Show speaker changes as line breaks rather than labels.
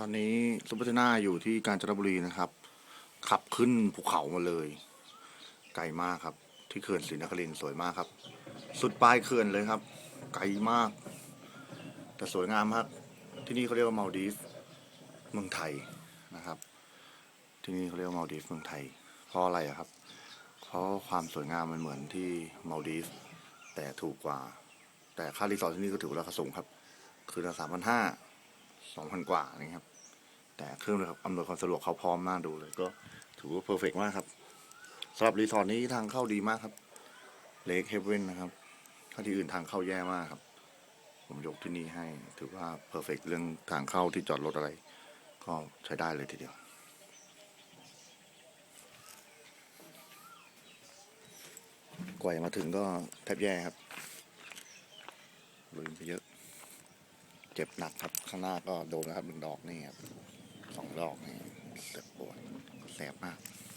ตอนนี้ซุปเปอร์เทน่าอยู่ที่กาญจนบุรีนะครับ ขับขึ้นภูเขามาเลย ไกลมากครับ ที่เขื่อนศรีนครินทร์สวยมากครับ สุดปลายเขื่อนเลยครับ ไกลมาก แต่สวยงามมากที่นี่เขาเรียกว่ามาลดีฟเมืองไทยนะครับ ที่นี่เขาเรียกว่ามาลดีฟเมืองไทย เพราะอะไรอะครับ เพราะความสวยงามมันเหมือนที่มาลดีฟแต่ถูกกว่า แต่ค่ารีสอร์ทที่นี่ก็ถือว่าราคาสูงครับ คือละสามพันห้า สองพันกว่านี่ครับ แต่เครื่องอำนวยความสะดวกเขาพร้อมมากดูเลย ก็ถือว่าเพอร์เฟกมากครับสำหรับรีสอร์ทนี้ทางเข้าดีมากครับเลคเฮเวนนะครับถ้าที่อื่นทางเข้าแย่มากครับ ผมยกที่นี่ให้ ถือว่าเพอร์เฟกเรื่องทางเข้าที่จอดรถอะไร ก็ใช้ได้เลยทีเดียวกว่ามาถึงก็แทบแย่ครับลืมไปเยอะ เจ็บหนักครับข้างหน้าก็โดนแล้วครับหนึ่งดอกนี่ครับสองดอกนี่เจ็บปวดแสบมาก